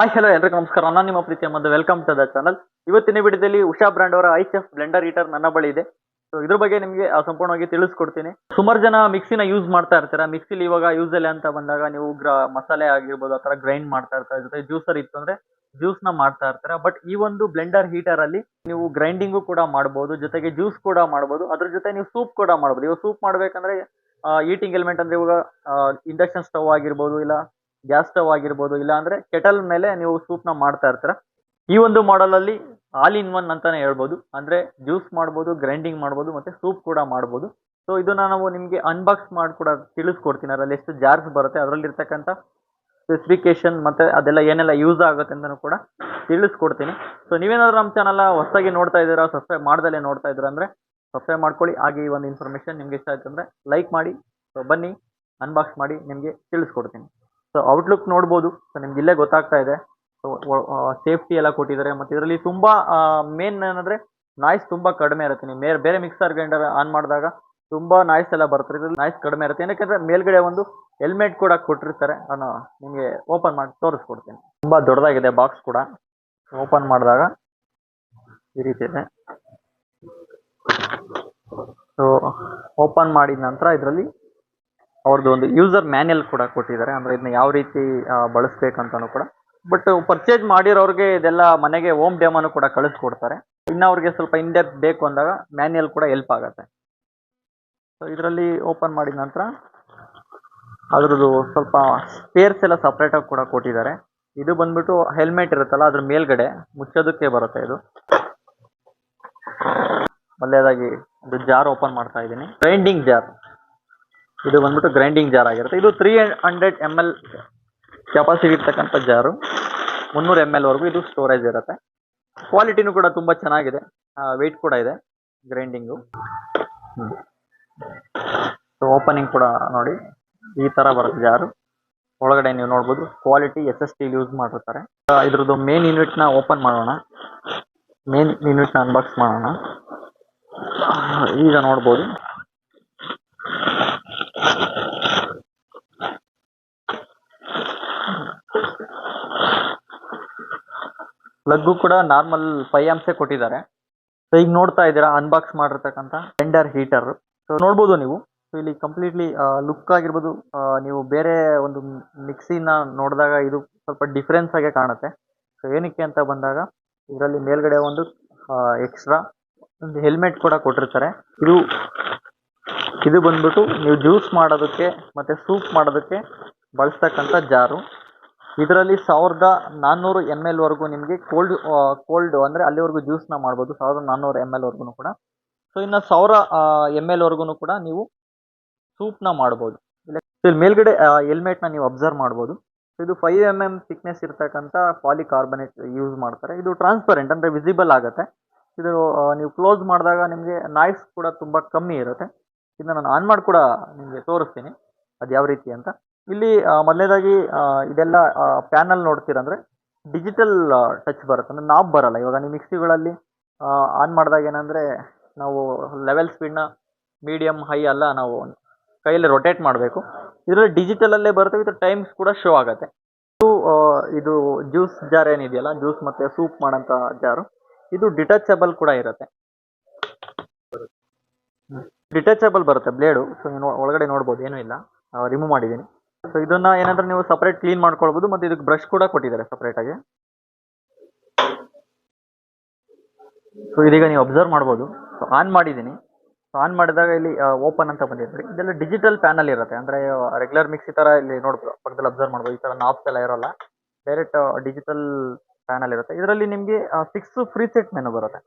Hi hello ಎಲ್ರಿಗೂ ನಮಸ್ಕಾರ. ನಾನು ನಿಮ್ಮ ಪ್ರೀತಿಯ ಮತ್ತು ವೆಲ್ಕಮ್ ಟು ದ ಚಾನಲ್ ಇವತ್ತಿನ ವಿಡಿಯೋದಲ್ಲಿ ಉಷಾ ಬ್ರ್ಯಾಂಡ್ ಅವರ ಐ ಚೆಫ್ ಬ್ಲೆಂಡರ್ ಹೀಟರ್ ನನ್ನ ಬಳಿ ಇದೆ. ಸೊ ಇದ್ರ ಬಗ್ಗೆ ನಿಮಗೆ ಸಂಪೂರ್ಣವಾಗಿ ತಿಳಿಸ್ಕೊಡ್ತೀನಿ. ಸುಮಾರು ಜನ ಮಿಕ್ಸಿನ ಯೂಸ್ ಮಾಡ್ತಾ ಇರ್ತೀರಾ? ಮಿಕ್ಸಿಲಿ ಇವಾಗ ಯೂಸ್ ಅಲ್ಲಿ ಅಂತ ಬಂದಾಗ ನೀವು ಗ್ರ, ಮಸಾಲೆ ಆಗಿರ್ಬೋದು, ಆ ಥರ ಗ್ರೈಂಡ್ ಮಾಡ್ತಾ ಇರ್ತಾರೆ? ಜೊತೆ ಜ್ಯೂಸರ್ ಇತ್ತು ಅಂದ್ರೆ ಜ್ಯೂಸ್ನ ಮಾಡ್ತಾ ಇರ್ತಾರೆ? ಬಟ್ ಈ ಒಂದು ಬ್ಲೆಂಡರ್ ಹೀಟರ್ ಅಲ್ಲಿ ನೀವು ಗ್ರೈಂಡಿಂಗು ಕೂಡ ಮಾಡ್ಬೋದು, ಜೊತೆಗೆ ಜ್ಯೂಸ್ ಕೂಡ ಮಾಡ್ಬೋದು. ಅದ್ರ ಜೊತೆ ನೀವು ಸೂಪ್ ಕೂಡ ಮಾಡ್ಬೋದು. ಇವಾಗ ಸೂಪ್ ಮಾಡಬೇಕಂದ್ರೆ ಈಟಿಂಗ್ ಎಲಿಮೆಂಟ್ ಅಂದ್ರೆ ಇವಾಗ ಇಂಡಕ್ಷನ್ ಸ್ಟವ್ ಆಗಿರ್ಬೋದು, ಇಲ್ಲ ಗ್ಯಾಸ್ ಸ್ಟವ್ ಆಗಿರ್ಬೋದು ಇಲ್ಲ ಅಂದ್ರೆ ಕೆಟಲ್ ಮೇಲೆ ನೀವು ಸೂಪ್ನ ಮಾಡ್ತಾ ಇರ್ತೀರ. ಈ ಒಂದು ಮಾಡೆಲ್ ಅಲ್ಲಿ ಆಲ್ ಇನ್ ಒನ್ ಅಂತಾನೆ ಹೇಳ್ಬೋದು. ಅಂದ್ರೆ ಜ್ಯೂಸ್ ಮಾಡ್ಬೋದು, ಗ್ರೈಂಡಿಂಗ್ ಮಾಡ್ಬೋದು, ಮತ್ತೆ ಸೂಪ್ ಕೂಡ ಮಾಡ್ಬೋದು. ಸೊ ಇದನ್ನ ನಾವು ನಿಮ್ಗೆ ಅನ್ಬಾಕ್ಸ್ ಮಾಡಿ ಕೂಡ ತಿಳಿಸ್ಕೊಡ್ತೀನಿ. ಅದರಲ್ಲಿ ಎಷ್ಟು ಜಾರ್ಸ್ ಬರುತ್ತೆ, ಅದರಲ್ಲಿರ್ತಕ್ಕಂಥ ಸ್ಪೆಸಿಫಿಕೇಶನ್ ಮತ್ತೆ ಅದೆಲ್ಲ ಏನೆಲ್ಲ ಯೂಸ್ ಆಗುತ್ತೆ ಅಂತಲೂ ಕೂಡ ತಿಳಿಸ್ಕೊಡ್ತೀನಿ. ಸೊ ನೀವೇನಾದ್ರೂ ನಮ್ಮ ಚಾನಲ್ ಹೊಸದಾಗಿ ನೋಡ್ತಾ ಇದ್ದೀರಾ ಸಬ್ಸ್ಕ್ರೈಬ್ ಮಾಡ್ದಲ್ಲೇ ನೋಡ್ತಾ ಇದ್ದೀರಾ ಅಂದ್ರೆ ಸಬ್ಸ್ಕ್ರೈಬ್ ಮಾಡ್ಕೊಳ್ಳಿ. ಹಾಗೆ ಈ ಒಂದು ಇನ್ಫಾರ್ಮೇಶನ್ ನಿಮ್ಗೆ ಇಷ್ಟ ಆಯ್ತು ಅಂದ್ರೆ ಲೈಕ್ ಮಾಡಿ. ಸೊ ಬನ್ನಿ ಅನ್ಬಾಕ್ಸ್ ಮಾಡಿ, ನಿಮಗೆ ತಿಳಿಸ್ಕೊಡ್ತೀನಿ. ಸೊ ಔಟ್ಲುಕ್ ನೋಡ್ಬೋದು. ಸೊ ನಿಮ್ಗೆ ಇಲ್ಲೇ ಗೊತ್ತಾಗ್ತಾ ಇದೆ. ಸೇಫ್ಟಿ ಎಲ್ಲ ಕೊಟ್ಟಿದ್ದಾರೆ. ಮತ್ತೆ ಇದರಲ್ಲಿ ತುಂಬಾ ಮೇನ್ ಏನಂದ್ರೆ ನಾಯ್ಸ್ ತುಂಬಾ ಕಡಿಮೆ ಇರುತ್ತೆ. ನೀವು ಬೇರೆ ಬೇರೆ ಮಿಕ್ಸರ್ ಗ್ರೈಂಡರ್ ಆನ್ ಮಾಡಿದಾಗ ತುಂಬಾ ನಾಯ್ಸ್ ಎಲ್ಲ ಬರುತ್ತೆ. ಇದರಲ್ಲಿ ನಾಯ್ಸ್ ಕಡಿಮೆ ಇರುತ್ತೆ. ಏನಕ್ಕೆ ಮೇಲ್ಗಡೆ ಒಂದು ಹೆಲ್ಮೆಟ್ ಕೂಡ ಕೊಟ್ಟಿರ್ತಾರೆ. ನಾನು ನಿಮಗೆ ಓಪನ್ ಮಾಡಿ ತೋರಿಸ್ಕೊಡ್ತೀನಿ. ತುಂಬಾ ದೊಡ್ಡದಾಗಿದೆ ಬಾಕ್ಸ್ ಕೂಡ. ಓಪನ್ ಮಾಡಿದಾಗ ಈ ರೀತಿ ಇದೆ. ಸೊ ಓಪನ್ ಮಾಡಿದ ನಂತರ ಇದರಲ್ಲಿ ಅವ್ರದ್ದು ಒಂದು ಯೂಸರ್ ಮ್ಯಾನ್ಯಲ್ ಕೂಡ ಕೊಟ್ಟಿದ್ದಾರೆ. ಅಂದ್ರೆ ಇದನ್ನ ಯಾವ ರೀತಿ ಆ, ಬಳಸ್ಬೇಕಂತಾನು ಕೂಡ. ಬಟ್ ಪರ್ಚೇಸ್ ಮಾಡಿರೋರಿಗೆ ಇದೆಲ್ಲ ಮನೆಗೆ ಹೋಮ್ ಡೆಮೋನು ಕೂಡ ಕಳಿಸ್ಕೊಡ್ತಾರೆ. ಇನ್ನು ಅವ್ರಿಗೆ ಸ್ವಲ್ಪ ಇನ್ಡೆಪ್ ಬೇಕು ಅಂದಾಗ ಮ್ಯಾನ್ಯಲ್ ಕೂಡ ಹೆಲ್ಪ್ ಆಗುತ್ತೆ. ಸೊ ಇದರಲ್ಲಿ ಓಪನ್ ಮಾಡಿದ ನಂತರ ಅದರದ್ದು ಸ್ವಲ್ಪ ಸ್ಪೇರ್ಸ್ ಎಲ್ಲ ಸಪ್ರೇಟಾಗಿ ಕೂಡ ಕೊಟ್ಟಿದ್ದಾರೆ. ಇದು ಬಂದ್ಬಿಟ್ಟು ಹೆಲ್ಮೆಟ್ ಇರುತ್ತಲ್ಲ ಅದ್ರ ಮೇಲ್ಗಡೆ ಮುಚ್ಚೋದಕ್ಕೆ ಬರುತ್ತೆ ಇದು. ಒಳ್ಳೆಯದಾಗಿ ಒಂದು ಜಾರ್ ಓಪನ್ ಮಾಡ್ತಾ ಇದ್ದೀನಿ. ಗ್ರೈಂಡಿಂಗ್ ಜಾರ್ ಇದು ಬಂದ್ಬಿಟ್ಟು ಗ್ರೈಂಡಿಂಗ್ ಜಾರ್ ಆಗಿರುತ್ತೆ. ಇದು three hundred M L capacity ಇರ್ತಕ್ಕಂಥ ಜಾರು ಮುನ್ನೂರು ಎಂ ವರೆಗೂ ಇದು ಸ್ಟೋರೇಜ್ ಇರುತ್ತೆ. ಕ್ವಾಲಿಟಿನೂ ಕೂಡ ತುಂಬಾ ಚೆನ್ನಾಗಿದೆ. ವೆಯ್ಟ್ ಕೂಡ ಇದೆ ಗ್ರೈಂಡಿಂಗು ಸೊ ಓಪನಿಂಗ್ ಕೂಡ ನೋಡಿ ಈ ತರ ಬರುತ್ತೆ ಜಾರು ಒಳಗಡೆ ನೀವು ನೋಡ್ಬೋದು quality S S T use ಮಾಡಿರ್ತಾರೆ. ಇದ್ರದ್ದು ಮೇನ್ ಯೂನಿಟ್ನ ಓಪನ್ ಮಾಡೋಣ. ಮೇನ್ ಯೂನಿಟ್ನ ಅನ್ಬಾಕ್ಸ್ ಮಾಡೋಣ. ಈಗ ನೋಡ್ಬೋದು. ಪ್ಲಗ್ಗು ಕೂಡ ನಾರ್ಮಲ್ ಫೈವ್ ಆಮ್ಸೆ ಕೊಟ್ಟಿದ್ದಾರೆ. ಸೊ ಈಗ ನೋಡ್ತಾ ಇದ್ದೀರಾ ಅನ್ಬಾಕ್ಸ್ ಮಾಡಿರ್ತಕ್ಕಂಥ ಟೆಂಡರ್ ಹೀಟರ್ ಸೊ ನೋಡ್ಬೋದು ನೀವು. ಸೊ ಇಲ್ಲಿ ಕಂಪ್ಲೀಟ್ಲಿ ಲುಕ್ ಆಗಿರ್ಬೋದು ನೀವು ಬೇರೆ ಒಂದು ಮಿಕ್ಸಿನ ನೋಡಿದಾಗ ಇದು ಸ್ವಲ್ಪ ಡಿಫ್ರೆನ್ಸ್ ಆಗಿ ಕಾಣುತ್ತೆ. ಸೊ ಏನಕ್ಕೆ ಅಂತ ಬಂದಾಗ, ಇದರಲ್ಲಿ ಮೇಲ್ಗಡೆ ಒಂದು ಎಕ್ಸ್ಟ್ರಾ ಒಂದು ಹೆಲ್ಮೆಟ್ ಕೂಡ ಕೊಟ್ಟಿರ್ತಾರೆ. ಇದು ಇದು ಬಂದ್ಬಿಟ್ಟು ನೀವು ಜ್ಯೂಸ್ ಮಾಡೋದಕ್ಕೆ ಮತ್ತೆ ಸೂಪ್ ಮಾಡೋದಕ್ಕೆ ಬಳಸ್ತಕ್ಕಂಥ ಜಾರು. ಇದರಲ್ಲಿ ಸಾವಿರದ ನಾನ್ನೂರು ಎಂ ವರೆಗೂ ನಿಮಗೆ ಕೋಲ್ಡ್ ಕೋಲ್ಡ್ ಅಂದರೆ ಅಲ್ಲಿವರೆಗೂ ಜ್ಯೂಸ್ನ ಮಾಡ್ಬೋದು, ಸಾವಿರದ ನಾನ್ನೂರು ಎಂ ವರೆಗೂ ಕೂಡ. ಸೊ ಇನ್ನು ಸಾವಿರ ಎಂ ವರೆಗೂ ಕೂಡ ನೀವು ಸೂಪ್ನ ಮಾಡ್ಬೋದು. ಇಲ್ಲ ಮೇಲ್ಗಡೆ ಹೆಲ್ಮೆಟ್ನ ನೀವು ಅಬ್ಸರ್ವ್ ಮಾಡ್ಬೋದು. ಇದು ಫೈವ್ ಎಂ ಎಂ ಥಿಕ್ನೆಸ್ ಇರ್ತಕ್ಕಂಥ ಪಾಲಿಕಾರ್ಬನೇಟ್ ಯೂಸ್ ಮಾಡ್ತಾರೆ. ಇದು ಟ್ರಾನ್ಸ್ಪರೆಂಟ್ ಅಂದರೆ ವಿಸಿಬಲ್ ಆಗುತ್ತೆ. ಇದು ನೀವು ಕ್ಲೋಸ್ ಮಾಡಿದಾಗ ನಿಮಗೆ ನಾಯ್ಸ್ ಕೂಡ ತುಂಬ ಕಮ್ಮಿ ಇರುತ್ತೆ. ಇದನ್ನ ನಾನು ಆನ್ ಮಾಡಿ ಕೂಡ ನಿಮಗೆ ತೋರಿಸ್ತೀನಿ. ಅದು ಯಾವ ರೀತಿ ಅಂತ. ಇಲ್ಲಿ ಮೊದಲನೇದಾಗಿ ಇದೆಲ್ಲ ಪ್ಯಾನಲ್ ನೋಡ್ತೀರಂದ್ರೆ ಡಿಜಿಟಲ್ ಟಚ್ ಬರುತ್ತೆ. ಅಂದರೆ ನಾಬ್ ಬರಲ್ಲ. ಇವಾಗ ನೀವು ಮಿಕ್ಸಿಗಳಲ್ಲಿ ಆನ್ ಮಾಡಿದಾಗ ಏನಂದರೆ ನಾವು ಲೆವೆಲ್ ಸ್ಪೀಡ್ನ ಮೀಡಿಯಂ, ಹೈ ಎಲ್ಲ ನಾವು ಕೈಯಲ್ಲಿ ರೊಟೇಟ್ ಮಾಡಬೇಕು. ಇದರಲ್ಲಿ ಡಿಜಿಟಲಲ್ಲೇ ಬರುತ್ತೆ, ವಿತ್ ಟೈಮ್ಸ್ ಕೂಡ ಶೋ ಆಗುತ್ತೆ. ಇದು ಇದು ಜ್ಯೂಸ್ ಜಾರ್ ಏನಿದೆಯಲ್ಲ, ಜ್ಯೂಸ್ ಮತ್ತು ಸೂಪ್ ಮಾಡೋಂಥ ಜಾರು. ಇದು ಡಿಟಚಬಲ್ ಕೂಡ ಇರುತ್ತೆ. ಡಿಟಚಬಲ್ ಬರುತ್ತೆ ಬ್ಲೇಡು. ಸೊ ಒಳಗಡೆ ನೋಡ್ಬೋದು, ಏನೂ ಇಲ್ಲ. ರಿಮೂವ್ ಮಾಡಿದ್ದೀನಿ. ಸೊ ಇದನ್ನ ಏನಂದ್ರೆ ನೀವು ಸಪರೇಟ್ ಕ್ಲೀನ್ ಮಾಡ್ಕೊಳ್ಬಹುದು ಮತ್ತೆ ಇದಕ್ಕೆ ಬ್ರಷ್ ಕೂಡ ಕೊಟ್ಟಿದ್ದಾರೆ ಸಪರೇಟ್ ಆಗಿ. ಸೊ ಇದೀಗ ನೀವು ಅಬ್ಸರ್ವ್ ಮಾಡ್ಬೋದು. ಸೊ ಆನ್ ಮಾಡಿದ್ದೀನಿ. ಸೊ ಆನ್ ಮಾಡಿದಾಗ ಇಲ್ಲಿ ಓಪನ್ ಅಂತ ಬಂದಿದೆ. ಇದೆಲ್ಲ ಡಿಜಿಟಲ್ ಪ್ಯಾನಲ್ ಇರುತ್ತೆ. ಅಂದ್ರೆ ರೆಗ್ಯುಲರ್ ಮಿಕ್ಸ್ ಈ ತರ ಇಲ್ಲಿ ನೋಡ್ಬೋದು ಪಕ್ಕದಲ್ಲಿ ಅಬ್ಸರ್ವ್ ಮಾಡ್ಬೋದು. ಈ ತರ ನಾಪ್ಸ್ ಎಲ್ಲ ಇರೋಲ್ಲ. ಡೈರೆಕ್ಟ್ ಡಿಜಿಟಲ್ ಪ್ಯಾನಲ್ ಇರುತ್ತೆ. ಇದರಲ್ಲಿ ನಿಮಗೆ ಸಿಕ್ಸ್ ಫ್ರೀ ಸೆಟ್ ಮೆನು ಬರುತ್ತೆ.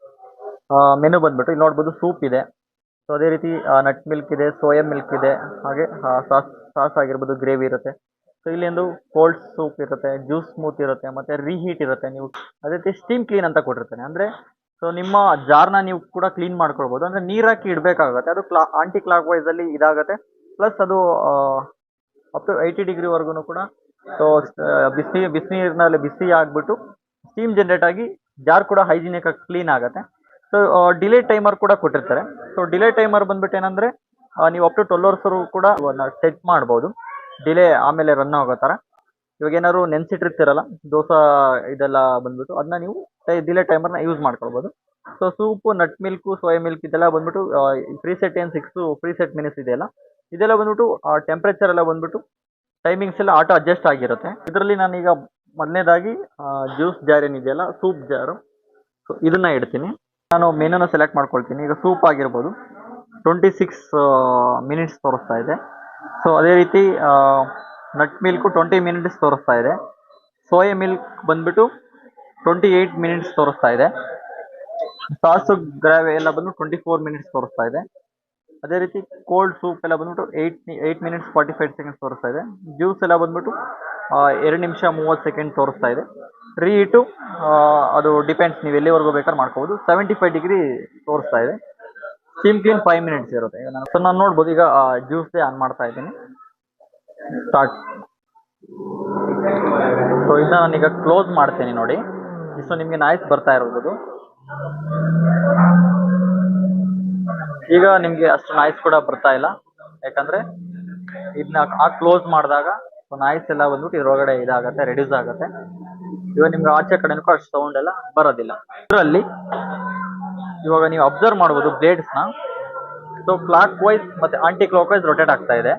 ಮೆನು ಬಂದ್ಬಿಟ್ಟು ಇಲ್ಲಿ ನೋಡ್ಬೋದು ಸೂಪ್ ಇದೆ. ಸೊ ಅದೇ ರೀತಿ ನಟ್ ಮಿಲ್ಕ್ ಇದೆ ಸೋಯಾ ಮಿಲ್ಕ್ ಇದೆ, ಹಾಗೆ ಸಾಸ್ ಸಾಸ್ ಆಗಿರ್ಬೋದು ಗ್ರೇವಿ ಇರುತ್ತೆ. ಸೊ ಇಲ್ಲಿ ಒಂದು ಕೋಲ್ಡ್ ಸೂಪ್ ಇರುತ್ತೆ ಜ್ಯೂಸ್ ಸ್ಮೂತ್ ಇರುತ್ತೆ, ಮತ್ತು ರೀಹೀಟ್ ಇರುತ್ತೆ ನೀವು. ಅದೇ ರೀತಿ ಸ್ಟೀಮ್ ಕ್ಲೀನ್ ಅಂತ ಕೊಟ್ಟಿರ್ತಾನೆ ಅಂದರೆ ಸೊ ನಿಮ್ಮ ಜಾರ್ನ ನೀವು ಕೂಡ ಕ್ಲೀನ್ ಮಾಡ್ಕೊಳ್ಬೋದು. ಅಂದರೆ ನೀರು ಹಾಕಿ ಇಡಬೇಕಾಗುತ್ತೆ. ಅದು ಕ್ಲಾ ಆಂಟಿ ಕ್ಲಾಕ್ ವೈಸಲ್ಲಿ ಇದಾಗುತ್ತೆ. ಪ್ಲಸ್ ಅದು ಅಪ್ ಟು ಏಯ್ಟಿ ಡಿಗ್ರಿವರೆಗೂ ಕೂಡ ಸೊ ಬಿಸಿ ಬಿಸಿನೀರಿನಲ್ಲಿ ಬಿಸಿ ಆಗಿಬಿಟ್ಟು ಸ್ಟೀಮ್ ಜನ್ರೇಟ್ ಆಗಿ ಜಾರ್ ಕೂಡ ಹೈಜಿನಿಕ್ ಆಗಿ ಕ್ಲೀನ್ ಆಗುತ್ತೆ. ಸೊ ಡಿಲೇ ಟೈಮರ್ ಕೂಡ ಕೊಟ್ಟಿರ್ತಾರೆ. ಸೊ ಡಿಲೇ ಟೈಮರ್ ಬಂದ್ಬಿಟ್ಟು ಏನಂದ್ರೆ ನೀವು ಅಪ್ ಟು ಟ್ವೆಲ್ ಅವರ್ಸ್ ಕೂಡ ಸೆಟ್ ಮಾಡ್ಬೋದು. ಡಿಲೇ ಆಮೇಲೆ ರನ್ ಆಗೋ ಥರ. ಇವಾಗ ಏನಾದ್ರು ನೆನ್ಸಿಟ್ಟಿರ್ತೀರಲ್ಲ ದೋಸೆ ಇದೆಲ್ಲ ಬಂದ್ಬಿಟ್ಟು ಅದನ್ನ ನೀವು ಡಿಲೇ ಟೈಮರ್ನ ಯೂಸ್ ಮಾಡ್ಕೊಳ್ಬೋದು. So soup nut milk soya milk ಇದೆಲ್ಲ ಬಂದ್ಬಿಟ್ಟು ಫ್ರೀ ಸೆಟ್ ಏನು ಸಿಕ್ಸು ಫ್ರೀ ಸೆಟ್ ಮಿನಿಟ್ಸ್ ಇದೆಯಲ್ಲ, ಇದೆಲ್ಲ ಬಂದ್ಬಿಟ್ಟು ಟೆಂಪ್ರೇಚರ್ ಎಲ್ಲ ಬಂದ್ಬಿಟ್ಟು ಟೈಮಿಂಗ್ಸ್ ಎಲ್ಲ ಆಟೋ ಅಡ್ಜಸ್ಟ್ ಆಗಿರುತ್ತೆ. ಇದರಲ್ಲಿ ನಾನೀಗ ಮೊದಲನೇದಾಗಿ ಜ್ಯೂಸ್ ಜಾರ್ ಏನಿದೆಯಲ್ಲ ಸೂಪ್ ಜಾರು. ಸೊ ಇದನ್ನ ಇಡ್ತೀನಿ. ನಾನು ಮೆನುನ ಸೆಲೆಕ್ಟ್ ಮಾಡ್ಕೊಳ್ತೀನಿ. ಈಗ ಸೂಪ್ ಆಗಿರ್ಬೋದು. ಟ್ವೆಂಟಿ ಸಿಕ್ಸ್ ಮಿನಿಟ್ಸ್ ತೋರಿಸ್ತಾ ಇದೆ. ಸೊ ಅದೇ ರೀತಿ ನಟ್ ಮಿಲ್ಕು ಟ್ವೆಂಟಿ ಮಿನಿಟ್ಸ್ ತೋರಿಸ್ತಾ ಇದೆ. ಸೋಯಾ ಮಿಲ್ಕ್ ಬಂದ್ಬಿಟ್ಟು ಟ್ವೆಂಟಿ ಏಯ್ಟ್ ಮಿನಿಟ್ಸ್ ತೋರಿಸ್ತಾ ಇದೆ. ಸಾಸು ಗ್ರಾವೆ ಎಲ್ಲ ಬಂದು ಟ್ವೆಂಟಿ ಫೋರ್ ಮಿನಿಟ್ಸ್ ತೋರಿಸ್ತಾ ಇದೆ. ಅದೇ ರೀತಿ ಕೋಲ್ಡ್ ಸೂಪ್ ಎಲ್ಲ ಬಂದ್ಬಿಟ್ಟು eight eight minutes forty five seconds ತೋರಿಸ್ತಾ ಇದೆ. ಜ್ಯೂಸ್ ಎಲ್ಲ ಬಂದ್ಬಿಟ್ಟು ಎರಡು ನಿಮಿಷ ಮೂವತ್ತು ಸೆಕೆಂಡ್ ತೋರಿಸ್ತಾ ಇದೆ. ರೀಟು ಅದು ಡಿಪೆಂಡ್ಸ್ ನೀವು ಎಲ್ಲಿವರೆಗೂ ಬೇಕಾದ್ರೆ ಮಾಡ್ಕೋಬೋದು. ಸೆವೆಂಟಿ ಫೈವ್ ಡಿಗ್ರಿ ತೋರಿಸ್ತಾ ಇದೆ. ಸ್ಟೀಮ್ ಕ್ಲೀನ್ ಫೈವ್ ಮಿನಿಟ್ಸ್ ಇರುತ್ತೆ. ಈಗ ನಾನು ಸೊ ನಾನು ನೋಡ್ಬೋದು. ಈಗ ಜ್ಯೂಸೇ ಆನ್ ಮಾಡ್ತಾ ಇದ್ದೀನಿ. ಸ್ಟಾರ್ಟ್ ಸೊ ಇದನ್ನ ನಾನೀಗ ಕ್ಲೋಸ್ ಮಾಡ್ತೀನಿ ನೋಡಿ. ಸೊ ನಿಮಗೆ ನಾಯ್ಸ್ ಬರ್ತಾ ಇರ್ಬೋದು. ಈಗ ನಿಮಗೆ ಅಷ್ಟು ನಾಯ್ಸ್ ಕೂಡ ಬರ್ತಾ ಇಲ್ಲ. ಯಾಕಂದ್ರೆ ಇದನ್ನ ಆ ಕ್ಲೋಸ್ ಮಾಡಿದಾಗ ನಾಯ್ಸ್ ಎಲ್ಲ ಬಂದ್ಬಿಟ್ಟು ಇದ್ರೊಳಗಡೆ ಇದಾಗತ್ತೆ ರೆಡ್ಯೂಸ್ ಆಗುತ್ತೆ. ಇವಾಗ ನಿಮ್ಗೆ ಆಚೆ ಕಡೆನೂ ಅಷ್ಟು ಸೌಂಡ್ ಎಲ್ಲ ಬರೋದಿಲ್ಲ. ಇದರಲ್ಲಿ ಇವಾಗ ನೀವು ಅಬ್ಸರ್ವ್ ಮಾಡ್ಬೋದು ಬ್ಲೇಡ್ಸ್ನ ಸೊ ಕ್ಲಾಕ್ ವೈಸ್ ಮತ್ತೆ ಆಂಟಿ ಕ್ಲಾಕ್ ವೈಸ್ ರೊಟೇಟ್ ಆಗ್ತಾ ಇದೆ.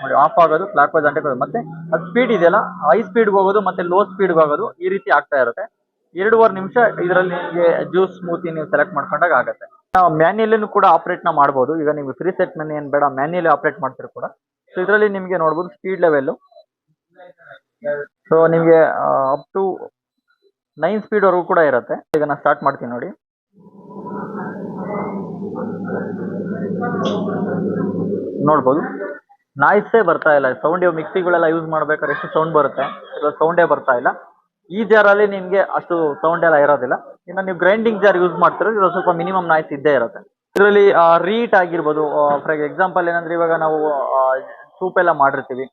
ನೋಡಿ ಆಫ್ ಆಗೋದು ಕ್ಲಾಕ್ ವೈಸ್ ಆಂಟಿ ಕ್ಲಾಕ್ ಮತ್ತೆ ಅದು ಸ್ಪೀಡ್ ಇದೆಯಲ್ಲ ಹೈ ಸ್ಪೀಡ್ಗೆ ಹೋಗೋದು ಮತ್ತೆ ಲೋ ಸ್ಪೀಡ್ಗೆ ಹೋಗೋದು ಈ ರೀತಿ ಆಗ್ತಾ ಇರುತ್ತೆ. ಎರಡೂವರೆ ನಿಮಿಷ ಇದರಲ್ಲಿ ನಿಮಗೆ ಜ್ಯೂಸ್ ಸ್ಮೂತಿ ನೀವು ಸೆಲೆಕ್ಟ್ ಮಾಡ್ಕೊಂಡಾಗ ಆಗುತ್ತೆ. ನಾವು ಮ್ಯಾನ್ಯಲ್ಲೂ ಕೂಡ ಆಪ್ರೇಟ್ನ ಮಾಡ್ಬೋದು. ಈಗ ನೀವು ಫ್ರೀ ಸೆಟ್ ಮೆನು ಏನು ಬೇಡ ಮ್ಯಾನ್ಯಲಿ ಆಪ್ರೇಟ್ ಮಾಡ್ತೀರಿ ಕೂಡ. ಸೊ ಇದರಲ್ಲಿ ನಿಮಗೆ ನೋಡ್ಬೋದು ಸ್ಪೀಡ್ ಲೆವೆಲ್ಲು ಸೊ ನಿಮಗೆ ಅಪ್ ಟು ನೈನ್ ಸ್ಪೀಡ್ವರೆಗೂ ಕೂಡ ಇರುತ್ತೆ. ಈಗ ಸ್ಟಾರ್ಟ್ ಮಾಡ್ತೀನಿ ನೋಡಿ. ನೋಡ್ಬೋದು. ನಾಯ್ಸೇ ಬರ್ತಾ ಇಲ್ಲ. ಸೌಂಡ್ ಮಿಕ್ಸಿಗಳೆಲ್ಲ ಯೂಸ್ ಮಾಡ್ಬೇಕಾದ್ರೆ ಎಷ್ಟು ಸೌಂಡ್ ಬರುತ್ತೆ? ಇವಾಗ ಸೌಂಡೇ ಬರ್ತಾ ಇಲ್ಲ. ಈ ಜಾರಲ್ಲಿ ನಿಮಗೆ ಅಷ್ಟು ಸೌಂಡ್ ಎಲ್ಲ ಇರೋದಿಲ್ಲ. ಇನ್ನು ನೀವು ಗ್ರೈಂಡಿಂಗ್ ಜಾರ್ ಯೂಸ್ ಮಾಡ್ತಿರೋ ಇದ್ರಲ್ಲಿ ಸ್ವಲ್ಪ ಮಿನಿಮಮ್ ನಾಯ್ಸ್ ಇದ್ದೇ ಇರುತ್ತೆ. ಇದರಲ್ಲಿ ರೀಟ್ ಆಗಿರ್ಬೋದು. ಫಾರ್ ಎಕ್ಸಾಂಪಲ್ ಏನಂದ್ರೆ ಇವಾಗ ನಾವು ಸೂಪ್ ಎಲ್ಲ ಮಾಡಿರ್ತೀವಿ.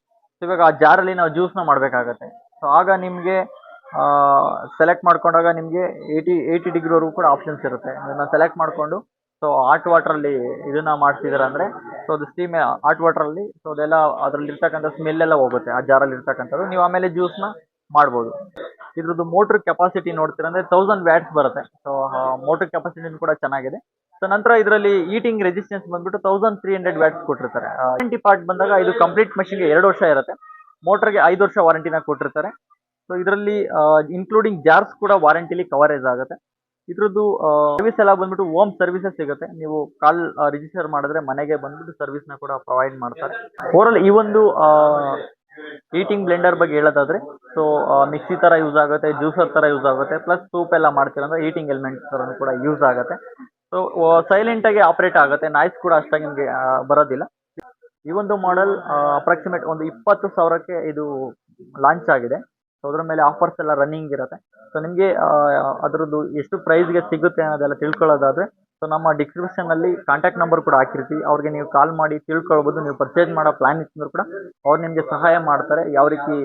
ಇವಾಗ ಆ ಜಾರಲ್ಲಿ ನಾವು ಜ್ಯೂಸ್ನ ಮಾಡಬೇಕಾಗತ್ತೆ. ಸೊ ಆಗ ನಿಮಗೆ ಸೆಲೆಕ್ಟ್ ಮಾಡ್ಕೊಂಡಾಗ ನಿಮಗೆ ಏಯ್ಟಿ ಏಯ್ಟಿ ಡಿಗ್ರಿವರೆಗೂ ಕೂಡ ಆಪ್ಷನ್ಸ್ ಇರುತ್ತೆ. ಅದನ್ನು ಸೆಲೆಕ್ಟ್ ಮಾಡಿಕೊಂಡು ಸೊ ಹಾಟ್ ವಾಟ್ರಲ್ಲಿ ಇದನ್ನ ಮಾಡ್ತಿದ್ದೀರ ಅಂದರೆ ಸೊ ಅದು ಸ್ಟೀಮ್ ಹಾಟ್ ವಾಟ್ರಲ್ಲಿ ಸೊ ಅದೆಲ್ಲ ಅದರಲ್ಲಿ ಇರ್ತಕ್ಕಂಥ ಸ್ಮೆಲ್ ಎಲ್ಲ ಹೋಗುತ್ತೆ, ಆ ಜಾರಲ್ಲಿ ಇರ್ತಕ್ಕಂಥದ್ದು. ನೀವು ಆಮೇಲೆ ಜ್ಯೂಸ್ನ ಮಾಡ್ಬೋದು. ಇದ್ರದ್ದು ಮೋಟ್ರ್ ಕೆಪಾಸಿಟಿ ನೋಡ್ತೀರ ಅಂದರೆ ತೌಸಂಡ್ ವ್ಯಾಟ್ಸ್ ಬರುತ್ತೆ. ಸೊ ಮೋಟ್ರ್ ಕೆಪಾಸಿಟಿನೂ ಕೂಡ ಚೆನ್ನಾಗಿದೆ. ಸೊ ನಂತರ ಇದರಲ್ಲಿ ಈಟಿಂಗ್ ರೆಸಿಸ್ಟೆನ್ಸ್ ಬಂದ್ಬಿಟ್ಟು ತೌಸಂಡ್ ತ್ರೀ ಹಂಡ್ರೆಡ್ ವ್ಯಾಟ್ಸ್ ಕೊಟ್ಟಿರ್ತಾರೆ. ವಾರಂಟಿ ಪಾರ್ಟ್ ಬಂದಾಗ ಇದು ಕಂಪ್ಲೀಟ್ ಮಷಿನ್ಗೆ ಎರಡು ವರ್ಷ ಇರುತ್ತೆ. ಮೋಟರ್ಗೆ ಐದು ವರ್ಷ ವಾರಂಟಿನ ಕೊಟ್ಟಿರ್ತಾರೆ. ಸೊ ಇದರಲ್ಲಿ ಇನ್ಕ್ಲೂಡಿಂಗ್ ಜಾರ್ಸ್ ಕೂಡ ವಾರಂಟಿಲಿ ಕವರೇಜ್ ಆಗುತ್ತೆ. ಇದ್ರದ್ದು ಸರ್ವಿಸ್ ಎಲ್ಲ ಬಂದ್ಬಿಟ್ಟು ಹೋಮ್ ಸರ್ವಿಸಸ್ ಸಿಗುತ್ತೆ. ನೀವು ಕಾಲ್ ರಿಜಿಸ್ಟರ್ ಮಾಡಿದ್ರೆ ಮನೆಗೆ ಬಂದ್ಬಿಟ್ಟು ಸರ್ವಿಸ್ನ ಕೂಡ ಪ್ರೊವೈಡ್ ಮಾಡ್ತಾರೆ. ಓವರಲ್ ಈ ಒಂದು ಈಟಿಂಗ್ ಬ್ಲೆಂಡರ್ ಬಗ್ಗೆ ಹೇಳೋದಾದ್ರೆ ಸೊ ಮಿಕ್ಸಿ ತರ ಯೂಸ್ ಆಗುತ್ತೆ ಜ್ಯೂಸರ್ ತರ ಯೂಸ್ ಆಗುತ್ತೆ ಪ್ಲಸ್ ಸೂಪ್ ಎಲ್ಲ ಮಾಡ್ತೀರಂದ್ರೆ ಈಟಿಂಗ್ ಎಲಿಮೆಂಟ್ಸ್ ತರ ಕೂಡ ಯೂಸ್ ಆಗುತ್ತೆ. ಸೊ ಸೈಲೆಂಟ್ ಆಗಿ ಆಪರೇಟ್ ಆಗುತ್ತೆ. ನಾಯ್ಸ್ ಕೂಡ ಅಷ್ಟಾಗಿ ನಿಮಗೆ ಬರೋದಿಲ್ಲ. ಈ ಒಂದು ಮಾಡೆಲ್ ಅಪ್ರಾಕ್ಸಿಮೇಟ್ ಒಂದು ಇಪ್ಪತ್ತು ಸಾವಿರಕ್ಕೆ ಇದು ಲಾಂಚ್ ಆಗಿದೆ. ಸೊ ಅದರ ಮೇಲೆ ಆಫರ್ಸ್ ಎಲ್ಲ ರನ್ನಿಂಗ್ ಇರುತ್ತೆ. ಸೊ ನಿಮಗೆ ಅದರದ್ದು ಎಷ್ಟು ಪ್ರೈಸ್ಗೆ ಸಿಗುತ್ತೆ ಅನ್ನೋದೆಲ್ಲ ತಿಳ್ಕೊಳ್ಳೋದಾದ್ರೆ ಸೊ ನಮ್ಮ ಡಿಸ್ಕ್ರಿಪ್ಷನ್ ಅಲ್ಲಿ ಕಾಂಟ್ಯಾಕ್ಟ್ ನಂಬರ್ ಕೂಡ ಹಾಕಿರ್ತೀವಿ. ಅವ್ರಿಗೆ ನೀವು ಕಾಲ್ ಮಾಡಿ ತಿಳ್ಕೊಳ್ಬೋದು. ನೀವು ಪರ್ಚೇಸ್ ಮಾಡೋ ಪ್ಲಾನ್ ಇತ್ತಂದ್ರೂ ಕೂಡ ಅವ್ರು ನಿಮಗೆ ಸಹಾಯ ಮಾಡ್ತಾರೆ. ಯಾವ ರೀತಿ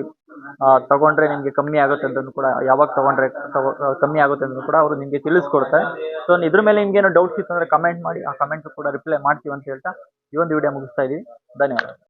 ತಗೊಂಡ್ರೆ ನಿಮಗೆ ಕಮ್ಮಿ ಆಗುತ್ತೆ ಅಂತಂದು ಕೂಡ, ಯಾವಾಗ ತಗೊಂಡ್ರೆ ತಗೊ, ಕಮ್ಮಿ ಆಗುತ್ತೆ ಅಂತ ಕೂಡ ಅವರು ನಿಮಗೆ ತಿಳಿಸ್ಕೊಡ್ತಾರೆ. ಸೊ ಇದ್ರ ಮೇಲೆ ನಿಮ್ಗೇನು ಡೌಟ್ಸ್ ಇತ್ತು ಅಂದರೆ ಕಮೆಂಟ್ ಮಾಡಿ, ಆ ಕಮೆಂಟ್ ಕೂಡ ರಿಪ್ಲೈ ಮಾಡ್ತೀವಿ ಅಂತ ಹೇಳ್ತಾ ಈ ಒಂದು ವಿಡಿಯೋ ಮುಗಿಸ್ತಾ ಇದ್ದೀವಿ ಧನ್ಯವಾದ